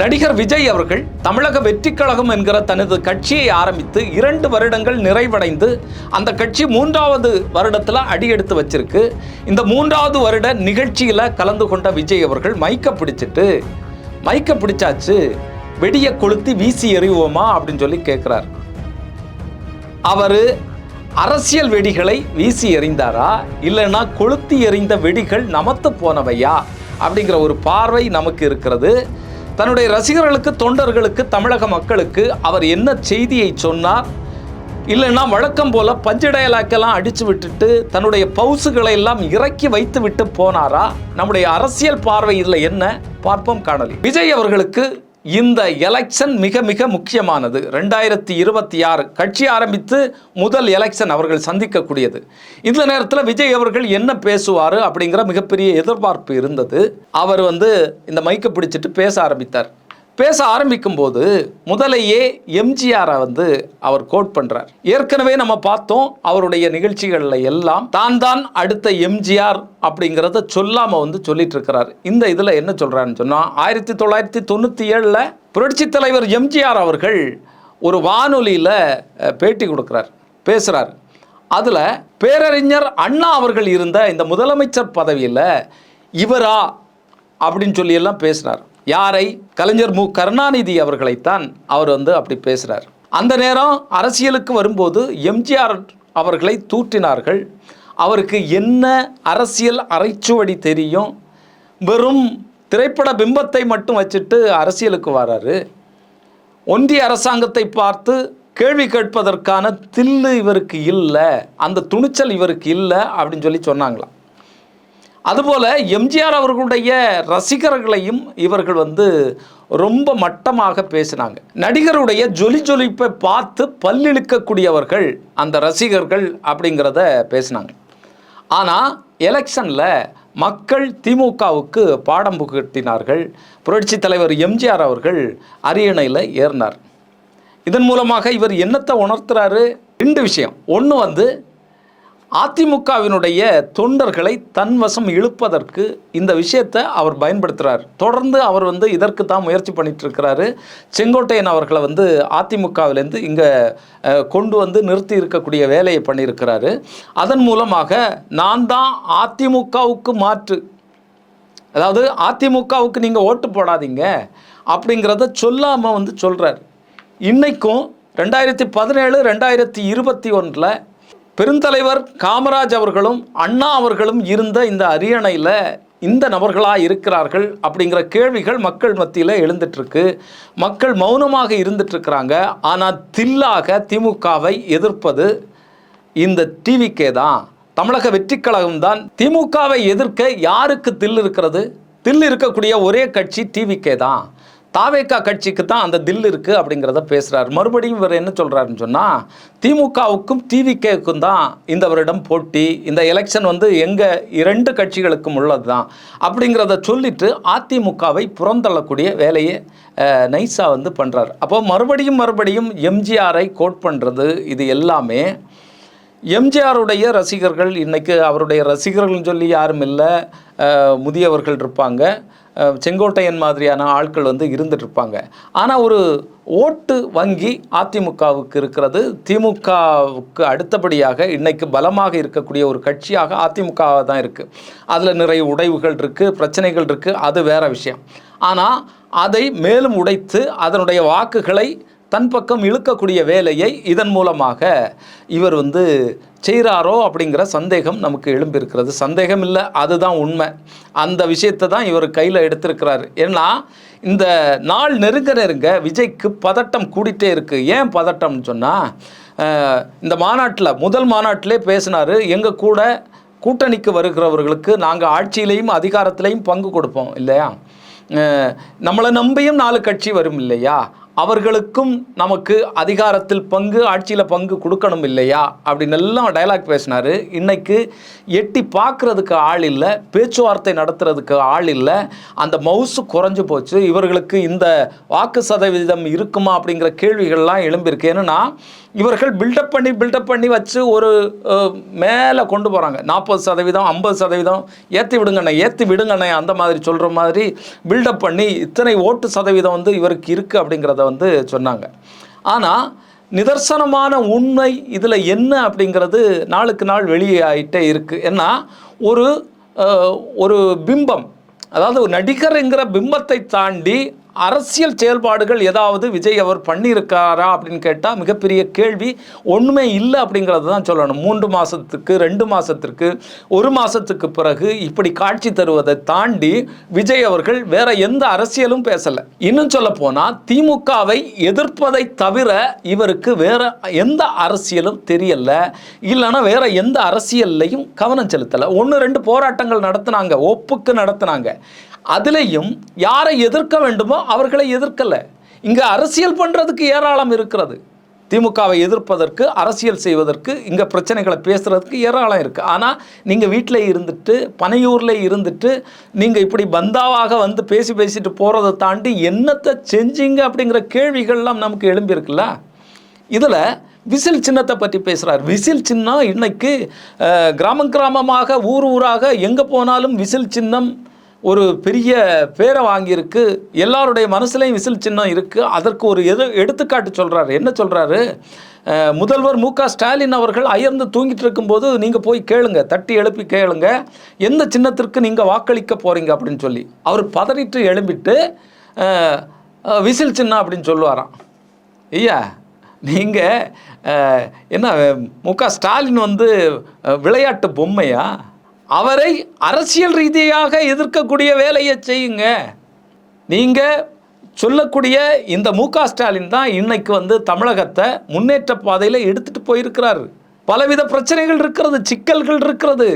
நடிகர் விஜய் அவர்கள் தமிழக வெற்றிக்கழகம் என்கிற தனது கட்சியை ஆரம்பித்து இரண்டு வருடங்கள் நிறைவடைந்து அந்த கட்சி மூன்றாவது வருடத்தில் அடியெடுத்து வச்சிருக்கு. இந்த மூன்றாவது வருட நிகழ்ச்சியில் கலந்து கொண்ட விஜய் அவர்கள் மைக்க பிடிச்சிட்டு மைக்க பிடிச்சாச்சு வெடியை கொளுத்தி வீசி எறிவோமா அப்படின்னு சொல்லி கேட்குறார் அவர் அரசியல் வெடிகளை வீசி எறிந்தாரா? இல்லைன்னா கொளுத்தி எறிந்த வெடிகள் நமத்து போனவையா? அப்படிங்கிற ஒரு பார்வை நமக்கு இருக்கிறது. தன்னுடைய ரசிகர்களுக்கு தொண்டர்களுக்கு தமிழக மக்களுக்கு அவர் என்ன செய்தியை சொன்னார்? இல்லைன்னா வழக்கம் போல பஞ்சடையலாக்கெல்லாம் அடித்து விட்டுட்டு தன்னுடைய பவுசுகளை எல்லாம் இறக்கி வைத்து விட்டு போனாரா? நம்முடைய அரசியல் பார்வை இதில் என்ன? பார்ப்போம் காணலி விஜய் அவர்களுக்கு இந்த எலெக்ஷன் மிக மிக முக்கியமானது. ரெண்டாயிரத்தி இருபத்தி ஆறு கட்சி ஆரம்பித்து முதல் எலெக்ஷன் அவர்கள் சந்திக்கக்கூடியது. இந்த நேரத்தில் விஜய் அவர்கள் என்ன பேசுவார் அப்படிங்கிற மிகப்பெரிய எதிர்பார்ப்பு இருந்தது. அவர் வந்து இந்த மைக்கை பிடிச்சிட்டு பேச ஆரம்பித்தார். பேச ஆரம்பிக்கும் போது முதலையே எம்ஜிஆரை வந்து அவர் கோட் பண்றார். ஏற்கனவே நம்ம பார்த்தோம் அவருடைய நிகழ்ச்சிகள்ல எல்லாம் தான் தான் அடுத்த எம்ஜிஆர் அப்படிங்கிறத சொல்லாம வந்து சொல்லிட்டு இருக்கிறார். இந்த இதுல என்ன சொல்றாருன்னு சொன்னா ஆயிரத்தி தொள்ளாயிரத்தி தொண்ணூத்தி ஏழுல புரட்சி தலைவர் எம்ஜிஆர் அவர்கள் ஒரு வானொலியில பேட்டி கொடுக்கிறார் பேசுறார். அதுல பேரறிஞர் அண்ணா அவர்கள் இருந்த இந்த முதலமைச்சர் பதவியில் இவரா அப்படின்னு சொல்லி எல்லாம் பேசினார் யாரை? கலைஞர் மு. கருணாநிதி அவர்களைத்தான் அவர் வந்து அப்படி பேசுகிறார் அந்த நேரம் அரசியலுக்கு வரும்போது எம்ஜிஆர் அவர்களை தூற்றினார்கள். அவருக்கு என்ன அரசியல் அரைச்சுவடி தெரியும்? வெறும் திரைப்பட பிம்பத்தை மட்டும் வச்சுட்டு அரசியலுக்கு வராரு. ஒன்றிய அரசாங்கத்தை பார்த்து கேள்வி கேட்பதற்கான தில்லு இவருக்கு இல்லை அந்த துணிச்சல் இவருக்கு இல்லை அப்படின்னு சொல்லி சொன்னாங்களாம். அதுபோல் எம்ஜிஆர் அவர்களுடைய ரசிகர்களையும் இவர்கள் வந்து ரொம்ப மட்டமாக பேசினாங்க. நடிகருடைய ஜொலி ஜொலிப்பை பார்த்து பல்லிழுக்கக்கூடியவர்கள் அந்த ரசிகர்கள் அப்படிங்கிறத பேசினாங்க. ஆனால் எலெக்ஷனில் மக்கள் திமுகவுக்கு பாடம் புகட்டினார்கள். புரட்சி தலைவர் எம்ஜிஆர் அவர்கள் அரியணையில் ஏறினார். இதன் மூலமாக இவர் என்னத்தை உணர்த்துறாரு? ரெண்டு விஷயம். ஒன்று வந்து அதிமுகவினுடைய தொண்டர்களை தன்வசம் இழுப்பதற்கு இந்த விஷயத்தை அவர் பயன்படுத்துகிறார் தொடர்ந்து அவர் வந்து இதற்கு தான் முயற்சி பண்ணிட்டுருக்கிறாரு. செங்கோட்டையன் அவர்களை வந்து அதிமுகவிலேருந்து இங்கே கொண்டு வந்து நிறுத்தி இருக்கக்கூடிய வேலையை பண்ணியிருக்கிறாரு. அதன் மூலமாக நான் தான் அதிமுகவுக்கு மாற்று. அதாவது அதிமுகவுக்கு நீங்கள் ஓட்டு போடாதீங்க அப்படிங்கிறத சொல்லாமல் வந்து சொல்கிறார் இன்றைக்கும் ரெண்டாயிரத்தி பதினேழு ரெண்டாயிரத்தி இருபத்தி ஒன்றில் பெருந்தலைவர் காமராஜ் அவர்களும் அண்ணா அவர்களும் இருந்த இந்த அரியணையில் இந்த நபர்களாக இருக்கிறார்கள் அப்படிங்கிற கேள்விகள் மக்கள் மத்தியில் எழுந்துட்டுருக்கு. மக்கள் மௌனமாக இருந்துட்டுருக்கிறாங்க. ஆனால் தில்லாக திமுகவை எதிர்ப்பது இந்த டிவிக்கே தான். தமிழக வெற்றிக் கழகம் தான் திமுகவை எதிர்க்க யாருக்கு தில் இருக்கிறது? தில் இருக்கக்கூடிய ஒரே கட்சி டிவிக்கே தான். தாவேக்கா கட்சிக்கு தான் அந்த தில் இருக்குது அப்படிங்கிறத பேசுகிறார் மறுபடியும் இவர் என்ன சொல்கிறாருன்னு சொன்னால் திமுகவுக்கும் டிவிகேவுக்கும் தான் இந்த வருடம் போட்டி இந்த எலெக்ஷன் வந்து எங்கள் இரண்டு கட்சிகளுக்கும் உள்ளது தான் அப்படிங்கிறத சொல்லிட்டு அதிமுகவை புறந்தள்ளக்கூடிய வேலையை நைஸாக வந்து பண்ணுறார் அப்போ மறுபடியும் மறுபடியும் எம்ஜிஆரை கோட் பண்ணுறது இது எல்லாமே எம்ஜிஆருடைய ரசிகர்கள் இன்றைக்கு அவருடைய ரசிகர்கள்னு சொல்லி யாரும் இல்லை முதியவர்கள் இருப்பாங்க. செங்கோட்டையன் மாதிரியான ஆட்கள் வந்து இருந்துட்டு இருப்பாங்க ஆனால் ஒரு ஓட்டு வங்கி அதிமுகவுக்கு இருக்கிறது திமுகவுக்கு அடுத்தபடியாக இன்னைக்கு பலமாக இருக்கக்கூடிய ஒரு கட்சியாக அதிமுக தான் இருக்குது அதில் நிறைய உடைவுகள் இருக்குது பிரச்சனைகள் இருக்குது அது வேற விஷயம். ஆனால் அதை மேலும் உடைத்து அதனுடைய வாக்குகளை தன் பக்கம் இழுக்கக்கூடிய வேலையை இதன் மூலமாக இவர் வந்து செய்கிறாரோ அப்படிங்கிற சந்தேகம் நமக்கு எழும்பியிருக்கிறது. சந்தேகம் இல்லை அதுதான் உண்மை. அந்த விஷயத்தை தான் இவர் கையில் எடுத்திருக்கிறாரு. ஏன்னா இந்த நாள் நெருங்க நெருங்க விஜய்க்கு பதட்டம் கூடிட்டே இருக்குது ஏன் பதட்டம்னு சொன்னால் இந்த மாநாட்டில் முதல் மாநாட்டிலே பேசினார் எங்கள் கூட கூட்டணிக்கு வருகிறவர்களுக்கு நாங்கள் ஆட்சியிலையும் அதிகாரத்திலையும் பங்கு கொடுப்போம் இல்லையா? நம்மளை நம்பியும் நாலு கட்சி வரும் இல்லையா? அவர்களுக்கும் நமக்கு அதிகாரத்தில் பங்கு ஆட்சியில் பங்கு கொடுக்கணும் இல்லையா? அப்படின்னு எல்லாம் டயலாக் பேசினார். இன்றைக்கு எட்டி பார்க்குறதுக்கு ஆள் இல்லை பேச்சுவார்த்தை நடத்துறதுக்கு ஆள் இல்லை அந்த மவுசு குறைஞ்சு போச்சு. இவர்களுக்கு இந்த வாக்கு சதவீதம் இருக்குமா அப்படிங்கிற கேள்விகள்லாம் எழும்பியிருக்கு ஏன்னா இவர்கள் பில்டப் பண்ணி பில்டப் பண்ணி வச்சு ஒரு மேலே கொண்டு போகிறாங்க நாற்பது சதவீதம் ஐம்பது சதவீதம் ஏற்றி விடுங்கண்ணே ஏற்றி விடுங்கண்ணே அந்த மாதிரி சொல்கிற மாதிரி பில்டப் பண்ணி இத்தனை ஓட்டு சதவீதம் வந்து இவருக்கு இருக்குது அப்படிங்கிறத வந்து சொன்னாங்க. ஆனால் நிதர்சனமான உண்மை இதில் என்ன அப்படிங்கிறது நாளுக்கு நாள் வெளியே ஆகிட்டே இருக்குது ஏன்னா ஒரு ஒரு பிம்பம் அதாவது ஒரு நடிகர்ங்கிற பிம்பத்தை தாண்டி அரசியல் செயல்பாடுகள் ஏதாவது விஜய் அவர் பண்ணியிருக்காரா அப்படின்னு கேட்டால் மிகப்பெரிய கேள்வி ஒன்றுமே இல்லை அப்படிங்கிறது தான் சொல்லணும். மூன்று மாதத்துக்கு ரெண்டு மாதத்திற்கு ஒரு மாதத்துக்கு பிறகு இப்படி காட்சி தருவதை தாண்டி விஜய் அவர்கள் வேற எந்த அரசியலும் பேசலை. இன்னும் சொல்ல போனால் திமுகவை எதிர்ப்பதை தவிர இவருக்கு வேற எந்த அரசியலும் தெரியல. இல்லைன்னா வேற எந்த அரசியல்லையும் கவனம் செலுத்தலை. ஒன்று ரெண்டு போராட்டங்கள் நடத்தினாங்க ஒப்புக்கு நடத்தினாங்க. அதுலேயும் யாரை எதிர்க்க வேண்டுமோ அவர்களை எதிர்க்கலை. இங்கே அரசியல் பண்ணுறதுக்கு ஏராளம் இருக்கிறது. திமுகவை எதிர்ப்பதற்கு அரசியல் செய்வதற்கு இங்கே பிரச்சனைகளை பேசுகிறதுக்கு ஏராளம் இருக்குது ஆனால் நீங்கள் வீட்டில் இருந்துட்டு பனையூரில் இருந்துட்டு நீங்கள் இப்படி பந்தாவாக வந்து பேசி பேசிட்டு போகிறத தாண்டி என்னத்தை செஞ்சீங்க அப்படிங்கிற கேள்விகள்லாம் நமக்கு எழும்பியிருக்குல்ல? இதில் விசில் சின்னத்தை பற்றி பேசுகிறார் விசில் சின்னம் இன்னைக்கு கிராமம் கிராமமாக ஊர் ஊராக எங்கே போனாலும் விசில் சின்னம் ஒரு பெரிய பேரை வாங்கியிருக்கு. எல்லாருடைய மனசுலையும் விசில் சின்னம் இருக்குது அதற்கு ஒரு எது எடுத்துக்காட்டு சொல்கிறாரு என்ன சொல்கிறாரு முதல்வர் மு க ஸ்டாலின் அவர்கள் அயர்ந்து தூங்கிட்டு இருக்கும்போது நீங்கள் போய் கேளுங்க. தட்டி எழுப்பி கேளுங்க. எந்த சின்னத்திற்கு நீங்கள் வாக்களிக்க போகிறீங்க அப்படின்னு சொல்லி. அவர் பதறிட்டு எழும்பிட்டு விசில் சின்னம் அப்படின்னு சொல்லுவாராம். ஐயா நீங்கள் என்ன மு க ஸ்டாலின் வந்து விளையாட்டு பொம்மையா? அவரை அரசியல் ரீதியாக எதிர்க்கக்கூடிய வேலையை செய்யுங்க. நீங்கள் சொல்லக்கூடிய இந்த மு க ஸ்டாலின் தான் இன்னைக்கு வந்து தமிழகத்தை முன்னேற்ற பாதையில் எடுத்துகிட்டு போயிருக்கிறாரு. பலவித பிரச்சனைகள் இருக்கிறது சிக்கல்கள் இருக்கிறது.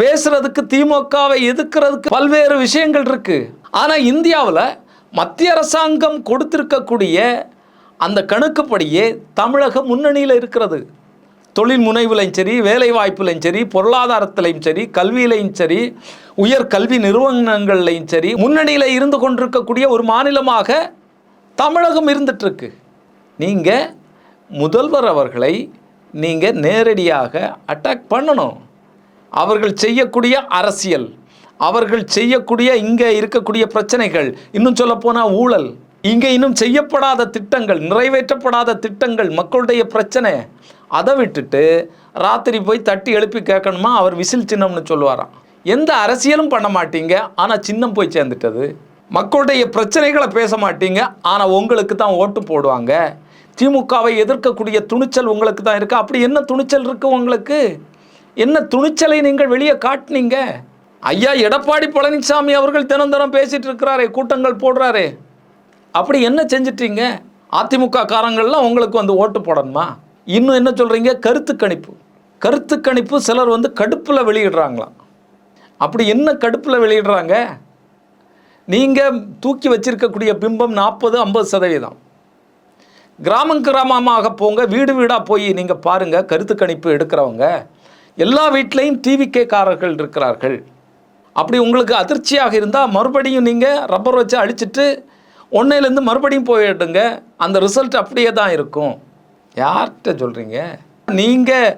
பேசுறதுக்கு திமுகவை எதிர்க்கிறதுக்கு பல்வேறு விஷயங்கள் இருக்கு. ஆனால் இந்தியாவில் மத்திய அரசாங்கம் கொடுத்திருக்கக்கூடிய அந்த கணக்குப்படியே தமிழகம் முன்னணியில் இருக்கிறது. தொழில் முனைவுலையும் சரி வேலை வாய்ப்புலையும் சரி பொருளாதாரத்திலையும் சரி கல்வியிலையும் சரி உயர் கல்வி நிறுவனங்கள்லையும் சரி முன்னணியில் இருந்து கொண்டிருக்கக்கூடிய ஒரு மாநிலமாக தமிழகம் இருந்துட்டுருக்கு. நீங்கள் முதல்வர் அவர்களை நீங்கள் நேரடியாக அட்டாக் பண்ணணும். அவர்கள் செய்யக்கூடிய அரசியல் அவர்கள் செய்யக்கூடிய இங்கே இருக்கக்கூடிய பிரச்சனைகள் இன்னும் சொல்லப்போனால் ஊழல் இங்கே இன்னும் செய்யப்படாத திட்டங்கள் நிறைவேற்றப்படாத திட்டங்கள் மக்களுடைய பிரச்சனை அதை விட்டுட்டு ராத்திரி போய் தட்டி எழுப்பி கேட்கணுமா? அவர் விசில் சின்னம்னு சொல்லுவாராம். எந்த அரசியலும் பண்ண மாட்டீங்க ஆனால் சின்னம் போய் சேர்ந்துட்டது. மக்களுடைய பிரச்சனைகளை பேச மாட்டீங்க ஆனால் உங்களுக்கு தான் ஓட்டு போடுவாங்க. திமுகவை எதிர்க்கக்கூடிய துணிச்சல் உங்களுக்கு தான் இருக்குது அப்படி என்ன துணிச்சல் இருக்குது உங்களுக்கு? என்ன துணிச்சலை நீங்கள் வெளியே காட்டினீங்க? ஐயா எடப்பாடி பழனிசாமி அவர்கள் தினம் தினம் பேசிகிட்டு இருக்கிறாரே கூட்டங்கள் போடுறாரே. அப்படி என்ன செஞ்சிட்டீங்க? அதிமுக காரங்கள்லாம் உங்களுக்கு வந்து ஓட்டு போடணுமா? இன்னும் என்ன சொல்கிறீங்க கருத்து கணிப்பு. கருத்து கணிப்பு சிலர் வந்து கடுப்பில் வெளியிடுறாங்களாம். அப்படி என்ன கடுப்பில் வெளியிடுறாங்க? நீங்கள் தூக்கி வச்சிருக்கக்கூடிய பிம்பம் நாற்பது ஐம்பது சதவீதம். கிராமம் கிராமமாக போங்க வீடு வீடாக போய் நீங்கள் பாருங்கள் கருத்து கணிப்பு எடுக்கிறவங்க. எல்லா வீட்லேயும் டிவிகேக்காரர்கள் இருக்கிறார்கள். அப்படி உங்களுக்கு அதிர்ச்சியாக இருந்தால் மறுபடியும் நீங்கள் ரப்பர் வச்சு அடிச்சுட்டு ஒன்னையிலேருந்து மறுபடியும் போயிடுங்க. அந்த ரிசல்ட் அப்படியே தான் இருக்கும். யார்கிட்ட சொல்கிறீங்க நீங்கள்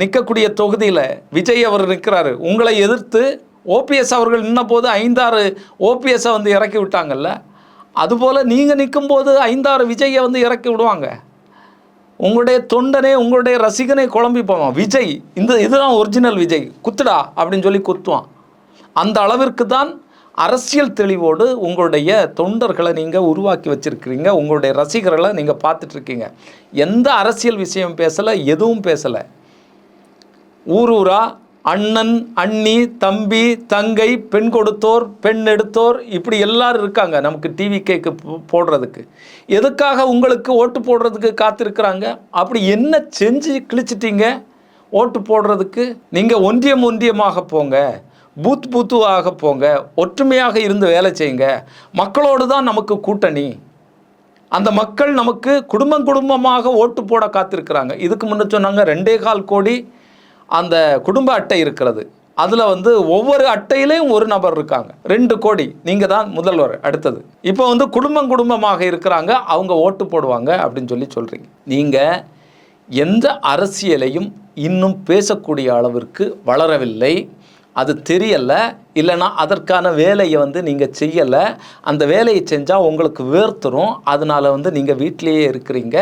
நிற்கக்கூடிய தொகுதியில் விஜய் அவர் நிற்கிறாரு. உங்களை எதிர்த்து ஓபிஎஸ் அவர்கள் நின்ன போது ஐந்தாறு ஓபிஎஸ்ஸை வந்து இறக்கி விட்டாங்கல்ல? அதுபோல் நீங்கள் நிற்கும்போது ஐந்தாறு விஜயை வந்து இறக்கி விடுவாங்க. உங்களுடைய தொண்டனே உங்களுடைய ரசிகனே குழம்பி போவான். விஜய் இந்த இதுதான் ஒரிஜினல் விஜய். குத்துடா அப்படின்னு சொல்லி குத்துவான். அந்த அளவிற்கு தான் அரசியல் தெளிவோடு உங்களுடைய தொண்டர்களை நீங்கள் உருவாக்கி வச்சுருக்கிறீங்க. உங்களுடைய ரசிகர்களை நீங்கள் பார்த்துட்ருக்கீங்க. எந்த அரசியல் விஷயம் பேசலை எதுவும் பேசலை. ஊர் ஊரா அண்ணன் அண்ணி தம்பி தங்கை பெண் கொடுத்தோர் பெண் எடுத்தோர் இப்படி எல்லாரும் இருக்காங்க நமக்கு டிவி கேக்கு போடுறதுக்கு. எதுக்காக உங்களுக்கு ஓட்டு போடுறதுக்கு காத்திருக்கிறாங்க? அப்படி என்ன செஞ்சு கிழிச்சிட்டிங்க? ஓட்டு போடுறதுக்கு நீங்கள் ஒன்றியம் ஒன்றியமாக போங்க. பூத் பூத்துவாக போங்க ஒற்றுமையாக இருந்து வேலை செய்யுங்க. மக்களோடு தான் நமக்கு கூட்டணி. அந்த மக்கள் நமக்கு குடும்பம் குடும்பமாக ஓட்டு போட காத்திருக்கிறாங்க. இதுக்கு முன்னே சொன்னாங்க ரெண்டே கால் கோடி அந்த குடும்ப அட்டை இருக்கிறது. அதில் வந்து ஒவ்வொரு அட்டையிலையும் ஒரு நபர் இருக்காங்க. ரெண்டு கோடி. நீங்கள் தான் முதல்வர் அடுத்தது. இப்போ வந்து குடும்பம் குடும்பமாக இருக்கிறாங்க அவங்க ஓட்டு போடுவாங்க அப்படின்னு சொல்லி சொல்கிறீங்க நீங்கள் எந்த அரசியலையும் இன்னும் பேசக்கூடிய அளவிற்கு வளரவில்லை. அது தெரியலை இல்லைன்னா அதற்கான வேலையை வந்து நீங்கள் செய்யலை. அந்த வேலையை செஞ்சால் உங்களுக்கு வேர்த்துரும். அதனால் வந்து நீங்கள் வீட்டிலேயே இருக்கிறீங்க.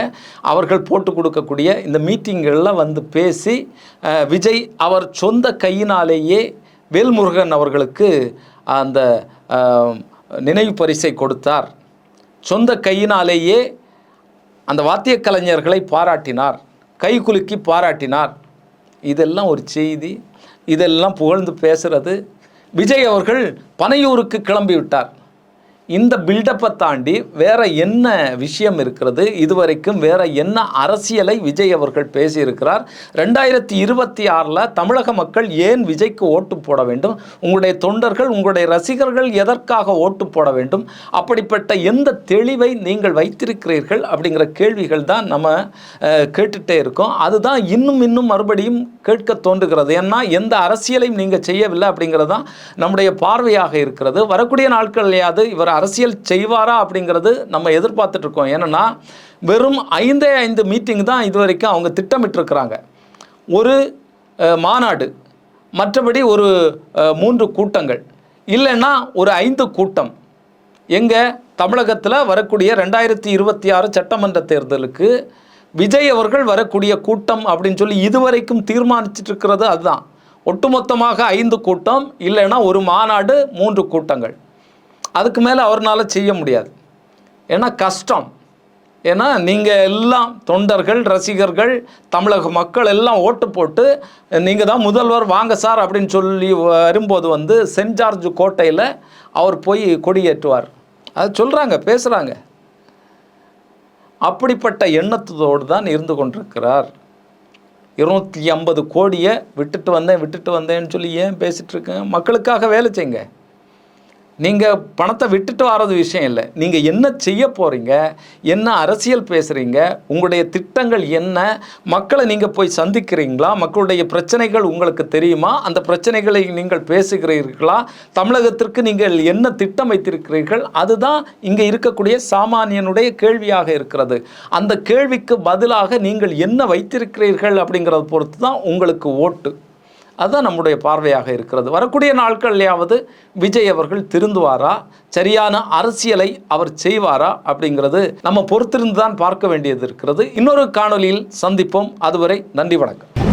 அவர்கள் போட்டு கொடுக்கக்கூடிய இந்த மீட்டிங்களில் வந்து பேசி விஜய் அவர் சொந்த கையினாலேயே வேல்முருகன் அவர்களுக்கு அந்த நினைவு பரிசை கொடுத்தார். சொந்த கையினாலேயே அந்த வாத்திய கலைஞர்களை பாராட்டினார் கைகுலுக்கி பாராட்டினார். இதெல்லாம் ஒரு செய்தி. இதெல்லாம் புகழ்ந்து பேசுறது. விஜய் அவர்கள் பனையூருக்கு கிளம்பி விட்டார் இந்த பில்டப்பை தாண்டி வேற என்ன விஷயம் இருக்கிறது? இதுவரைக்கும் வேற என்ன அரசியலை விஜய் அவர்கள் பேசியிருக்கிறார்? ரெண்டாயிரத்தி இருபத்தி ஆறில் தமிழக மக்கள் ஏன் விஜய்க்கு ஓட்டு போட வேண்டும்? உங்களுடைய தொண்டர்கள் உங்களுடைய ரசிகர்கள் எதற்காக ஓட்டு போட வேண்டும்? அப்படிப்பட்ட எந்த தெளிவை நீங்கள் வைத்திருக்கிறீர்கள்? அப்படிங்கிற கேள்விகள் தான் நம்ம கேட்டுகிட்டே கேட்டுட்டே இருக்கோம். அதுதான் இன்னும் இன்னும் மறுபடியும் கேட்க தோன்றுகிறது. ஏன்னா எந்த அரசியலையும் நீங்கள் செய்யவில்லை அப்படிங்கிறது தான் நம்முடைய பார்வையாக இருக்கிறது. வரக்கூடிய நாட்கள்லையாவது இவர் அரசியல் செய்வாரா அப்படிங்கிறது நம்ம எதிர்பார்த்துட்டு இருக்கோம். ஏன்னா வெறும் ஐந்தே ஐந்து மீட்டிங் தான் இது வரைக்கும் அவங்க திட்டமிட்டிருக்கிறாங்க. ஒரு மாநாடு மற்றபடி ஒரு மூன்று கூட்டங்கள் இல்லைன்னா ஒரு ஐந்து கூட்டம். எங்கே தமிழகத்தில் வரக்கூடிய ரெண்டாயிரத்தி இருபத்தி ஆறு சட்டமன்ற தேர்தலுக்கு விஜய் அவர்கள் வரக்கூடிய கூட்டம் அப்படின்னு சொல்லி இதுவரைக்கும் தீர்மானிச்சிட்டு இருக்கிறது அதுதான். ஒட்டுமொத்தமாக ஐந்து கூட்டம் இல்லைன்னா ஒரு மாநாடு மூன்று கூட்டங்கள். அதுக்கு மேலே அவர்னால செய்ய முடியாது. ஏன்னா கஷ்டம். ஏன்னா நீங்கள் எல்லாம் தொண்டர்கள் ரசிகர்கள் தமிழக மக்கள் எல்லாம் ஓட்டு போட்டு நீங்கள் தான் முதல்வர் வாங்க சார் அப்படின்னு சொல்லி வரும்போது வந்து சென்ட் ஜார்ஜ் கோட்டையில் அவர் போய் கொடியேற்றுவார். அது சொல்கிறாங்க பேசுகிறாங்க அப்படிப்பட்ட எண்ணத்தோடு தான் இருந்து கொண்டிருக்கிறார். இருநூற்றி ஐம்பது கோடியை விட்டுட்டு வந்தேன் விட்டுட்டு வந்தேன்னு சொல்லி ஏன் பேசிகிட்ருக்கேன் மக்களுக்காக வேலை செய்யுங்க. நீங்கள் பணத்தை விட்டுட்டு வர்றது விஷயம் இல்லை. நீங்கள் என்ன செய்ய போகிறீங்க என்ன அரசியல் பேசுகிறீங்க உங்களுடைய திட்டங்கள் என்ன? மக்களை நீங்கள் போய் சந்திக்கிறீங்களா? மக்களுடைய பிரச்சனைகள் உங்களுக்கு தெரியுமா? அந்த பிரச்சனைகளை நீங்கள் பேசுகிறீர்களா? தமிழகத்திற்கு நீங்கள் என்ன திட்டம் வைத்திருக்கிறீர்கள்? அதுதான் இங்கே இருக்கக்கூடிய சாமானியனுடைய கேள்வியாக இருக்கிறது. அந்த கேள்விக்கு பதிலாக நீங்கள் என்ன வைத்திருக்கிறீர்கள் அப்படிங்கிறத பொறுத்து தான் உங்களுக்கு ஓட்டு. அதுதான் நம்முடைய பார்வையாக இருக்கிறது. வரக்கூடிய நாட்கள்லையாவது விஜய் அவர்கள் திருந்துவாரா? சரியான அரசியலை அவர் செய்வாரா? அப்படிங்கிறது நம்ம பொறுத்திருந்து தான் பார்க்க வேண்டியது இருக்கிறது. இன்னொரு காணொலியில் சந்திப்போம். அதுவரை நன்றி வணக்கம்.